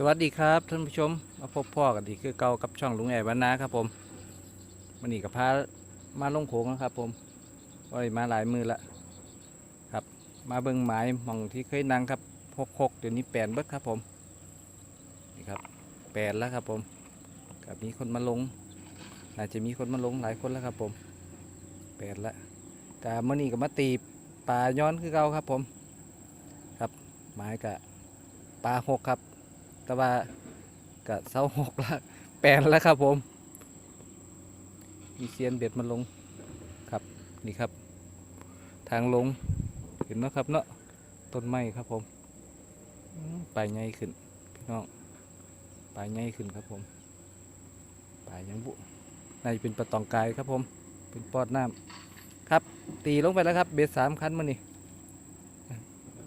สวัสดีครับท่านผู้ชมมาพบพ่อกันอีกคือเก่ากับช่องลุงแอบวันนาครับผมมันนี่กับพามาลงโขงนะครับ ผมว่ามาหลายมือละครับ มาเบิ่งหมายมองที่เคยนั่งครับหกหกเดี๋ยวนี้แปลนเบิดครับผมนี่ครับแปลนแล้วครับผมกับมีคนมาลงน่าจจะมีคนมาลงหลายคนแล้วครับ ผมแปลนละกามื่อนี้กับมาตีปลาย้อนคือเก่าครับผม ครับหมายกับปลาหกครับ แต่ว่ากะเสาหกละแปลนแล้วครับผม มีเซียนเบ็ดมาลงครับนี่ครับ ทางลงเห็นเนาะครับเนาะต้นไม้ครับผมอืมปลายใหญ่ขึ้นพี่น้องปลายใหญ่ขึ้นครับผมปลายยังบุน่าจะเป็นปลาตองกายครับผม เป็นปอดน้ำครับ ตีลงไปแล้วครับ เบ็ดสามคันมานี่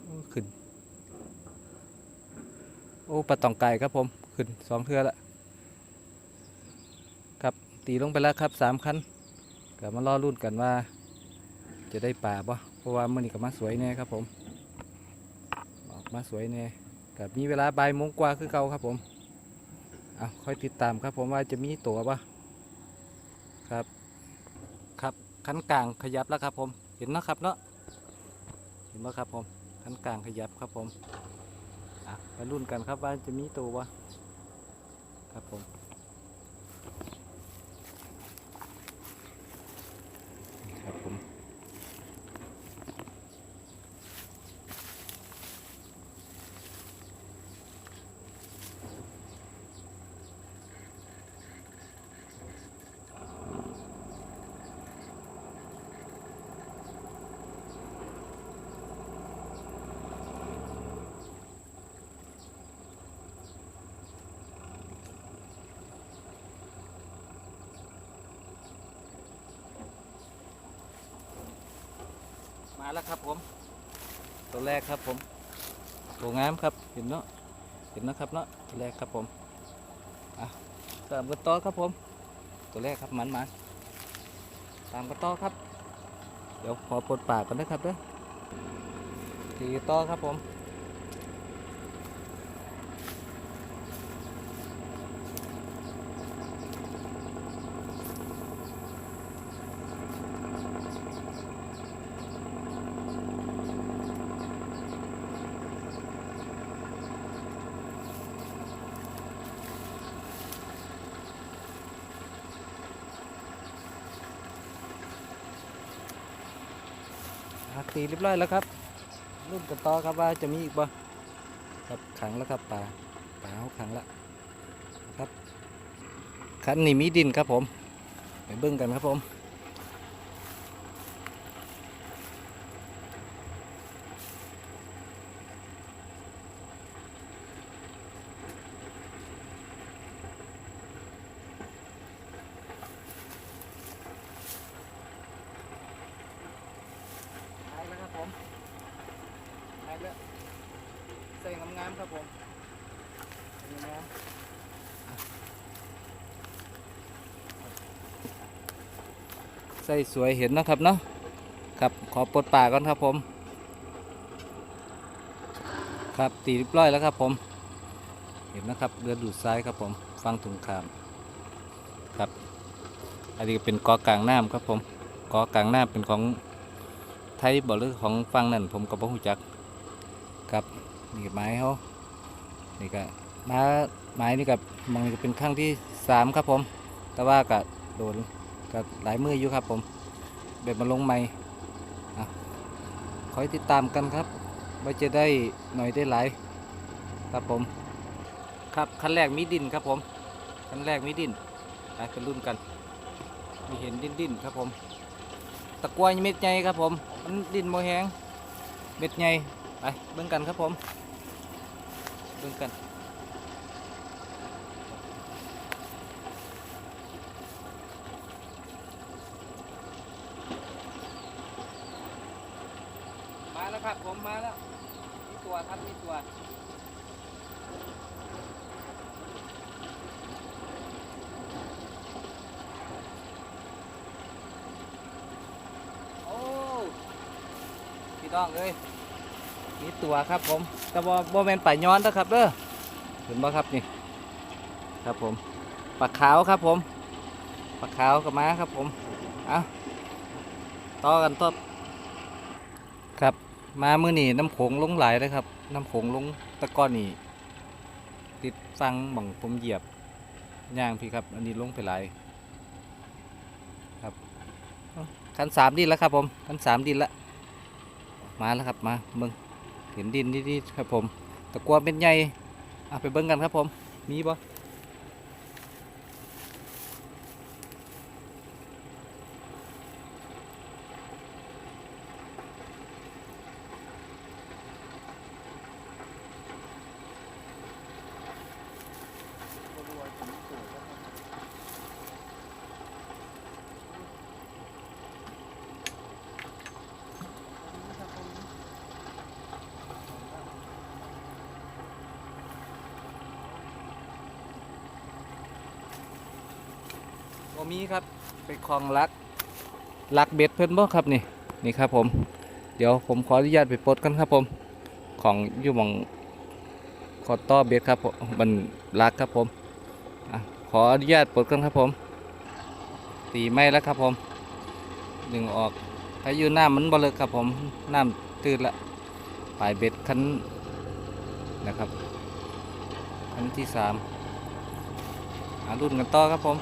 โอ้ขึ้น โอ้ปลาตองไก่ครับผมขึ้นสองเทือละครับตีลงไปแล้วครับสามคันก็มารอรุ่นกันว่า จะได้ป่าปะเพราะว่ามื่อนี้ก็มาสวยแน่ครับผมออกมาสวยแน่กับมีเวลาบ่ายโมงกว่าคือเก่าครับผมเอาค่อยติดตามครับผมว่าจะมีตัวปะครับครับคันกลางขยับแล้วครับผมเห็นนะครับเนาะเห็นไหมครับผมคันกลางขยับครับผม ไปรุ่นกันครับว่าจะมีตัววะครับผม แล้วครับผมตัวแรกครับผมตัวงามครับเห็นเนาะเห็นนะครับเนาะตัวแรกครับผมอะตามกันต่อครับผม ตัวแรกครับมันมาตามกันต่อครับ เดี๋ยวขอปลดปากกันนะครับเด้อตีต่อครับผม ตีเรียบร้อยแล้วครับรุ่นกันต่อครับว่าจะมีอีกบ่ครับขังแล้วครับปลาปลาเขาขังแล้วครับขันนี้มีดินครับผม ไปเบิ้งกันครับผมไปแล้วครับผมไปแล้วใส่ งามครับผมนี่นะใส่สวยเห็นนะครับเนาะครับขอปลดป่าก่อนครับผม ครับตีเรียบร้อยแล้วครับผม เห็นนะครับเรือดูดซ้ายครับผม ฟังถุงขามครับ อันนี้เป็นกอกลางน้ำครับผมกอกลางน้ำเป็นของไทยบ่หรือของฟังนั่นผมก็บ่ฮู้จักครับ นี่ไม้เขานี่ก็มาไม้นี่กับมองนี่ก็เป็นครั้งที่สามครับผม แต่ว่าก็โดนก็หลายมืออยู่ครับผมเบ็ดมาลงใหม่อะคอยติดตามกันครับว่าจะได้หน่อยได้หลายครับผม ครับขั้นแรกมีดินครับผมขั้นแรกมีดินไปกันรุ่นกัน มีเห็นดินดินครับผม ตะกรวยเม็ดใหญ่ครับผม มันดินโมแหงเม็ดใหญ่ไปเบิ่งกันครับผม เบิ่งกันมาแล้วครับผมมาแล้วมีตัวครับมีตัวโอ้พี่น้องเลย มีตัวครับผม แต่ว่าโมเมนป่าย้อนนะครับเด้อห็นบ่ครับนี่ ครับผมปลาขาวครับผมปลาขาวกับม้าครับผมเอาต่อกันต่อครับมามื้อนี้น้ำโขงลงหลายเลยครับ น้ำโขงลงตะก้อนนี่ติดฟังบังผมเหยียบย่างพี่ครับ อันนี้ลงไปไหลครับเอ้าคันสามดินแล้วครับผมคันสามดินละมาแล้วครับมาเบิ่ง เห็นดินนิดๆครับผมตะกัวเป็นใหญ่อะไปเบิ้งกันครับผมมีบ่ บ่มีครับไปคลองลักลักเบ็ดเพิ่นบ่ครับนี่นี่ครับผม เดี๋ยวผมขออนุญาตไปปลดกันครับผม ของอยู่มองขอต่อเบ็ดครับผมมันลักครับผมอขออนุญาตปลดกันครับผม ตีไม่แล้วครับผมดึงออกถ้าอยู่น้ำมันบ่เลิกครับผมน้ำตื้นละปลายเบ็ดคันนะครับคันที่สามอะรุ่นกันต่อครับผม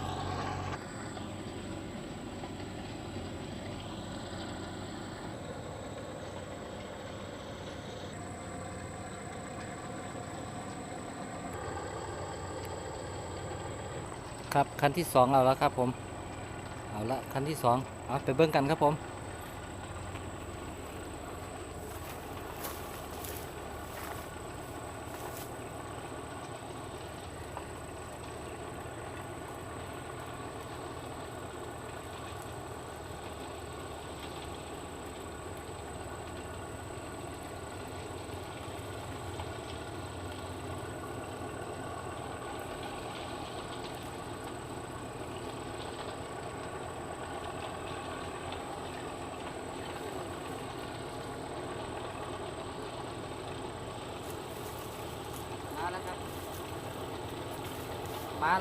ครับคันที่สองเอาแล้วครับผมเอาละคันที่สองเอาไปเบิ้งกันครับผม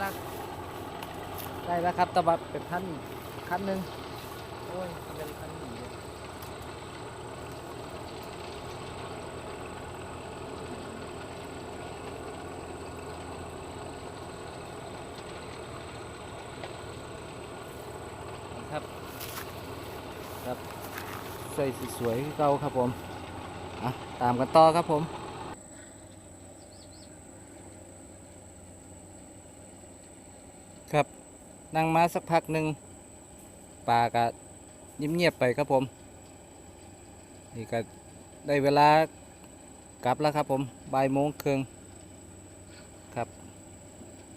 แล้ว ได้แล้วครับตะบัดเป็นพันคันหนึ่งโอ้ยเป็นพันหนึ่งเลยครับ ครับใส่สีสวยคือเก่าครับผม อะ ตามกันต่อครับผม ครับ นั่งมาสักพักหนึ่งปลาก็เงียบๆไปครับผม นี่ก็ได้เวลากลับแล้วครับผมบ่ายโมงครึ่งครับ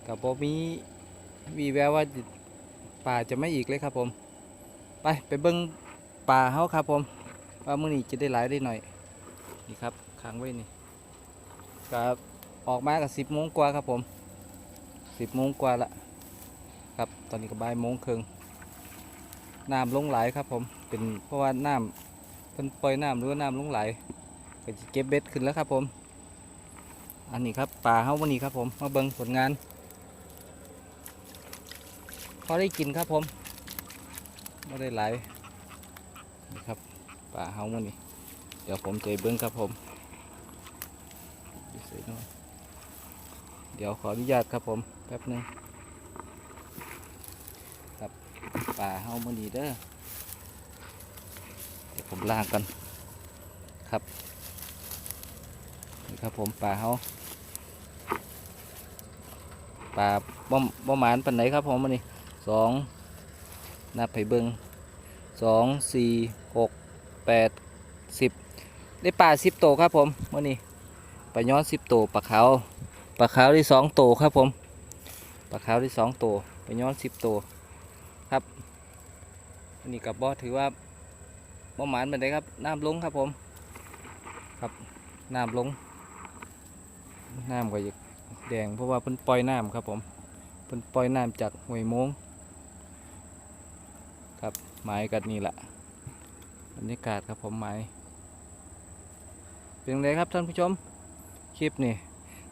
กับผมมีวีแววว่าป่าจะไม่อีกเลยครับผม ไปไปเบิ้งป่าเฮาครับผม ว่ามื้อนี้จะได้หลายได้หน่อย นี่ครับค้างไว้นี่ครับออกมากับสิบโมงกว่าครับผมสิบโมงกว่าละ ครับ ตอนนี้ก็บ่ายโมงครึ่งน้ำลงไหลครับผม เป็นเพราะว่าน้ำเพิ่นปล่อยน้ำหรือว่าน้ำลงไหลก็จะเก็บเบ็ดขึ้นแล้วครับผม อันนี้ครับป่าเฮ้าวันนี้ครับผมมาเบิ่งผลงานพอได้กินครับผมไม่ได้ไหลนี่ครับป่าเฮ้าวันนี้ เดี๋ยวผมจะเบิ่งครับผม เดี๋ยวขออนุญาตครับผมแป๊บหนึง ป่าเฮามันดีเด้อเดี๋ยวผมล้างกันครับนี่ครับผมป่าเฮาป่าบ่มบ่หมานปันไหนครับผมมันนี่สองนับให้เบิงสองสี่หกแปดสิบได้ป่าสิบโตวครับผมมันนี่ปลาย้อนสิบโตวปลาขาวปลาขาวได้สองโตวครับผมปลาขาวได้สองโตวปลาย้อนสิบโต วอันนี้กับบอถือว่าบ่หมานเป็นไดครับ น้ำลงครับผม ครับน้ำลง น้ำก็จะแดงเพราะว่าเพิ่นปล่อยน้ำครับผมเพิ่นปล่อยน้ำจากห้วยมงครับหมายกันนี่แหละบรรยากาศครับผมหมายเป็นไงครับท่านผู้ชมคลิปนี่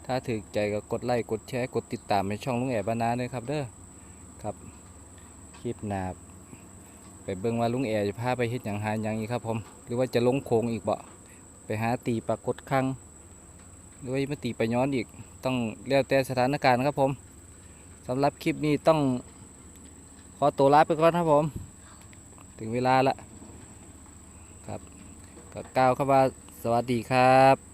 ถ้าถือใจก็กดไลค์กดแชร์กดติดตามในช่องลุงแอบบ้านนาด้วยครับเด้อครับคลิปหนา เบิ่งว่าลุงแอจะพาไปเฮ็ดหยังหาหยังอีกครับผม หรือว่าจะลงโค้งอีกบ่ไปหาตีปรากฏครั้งหรือว่ามาตีไปย้อนอีกต้องแล้วแต่สถานการณ์ครับผมสำหรับคลิปนี้ต้องขอตัวลาไปก่อนครับผม ถึงเวลาละครับก็กล่าวคำว่าสวัสดีครับ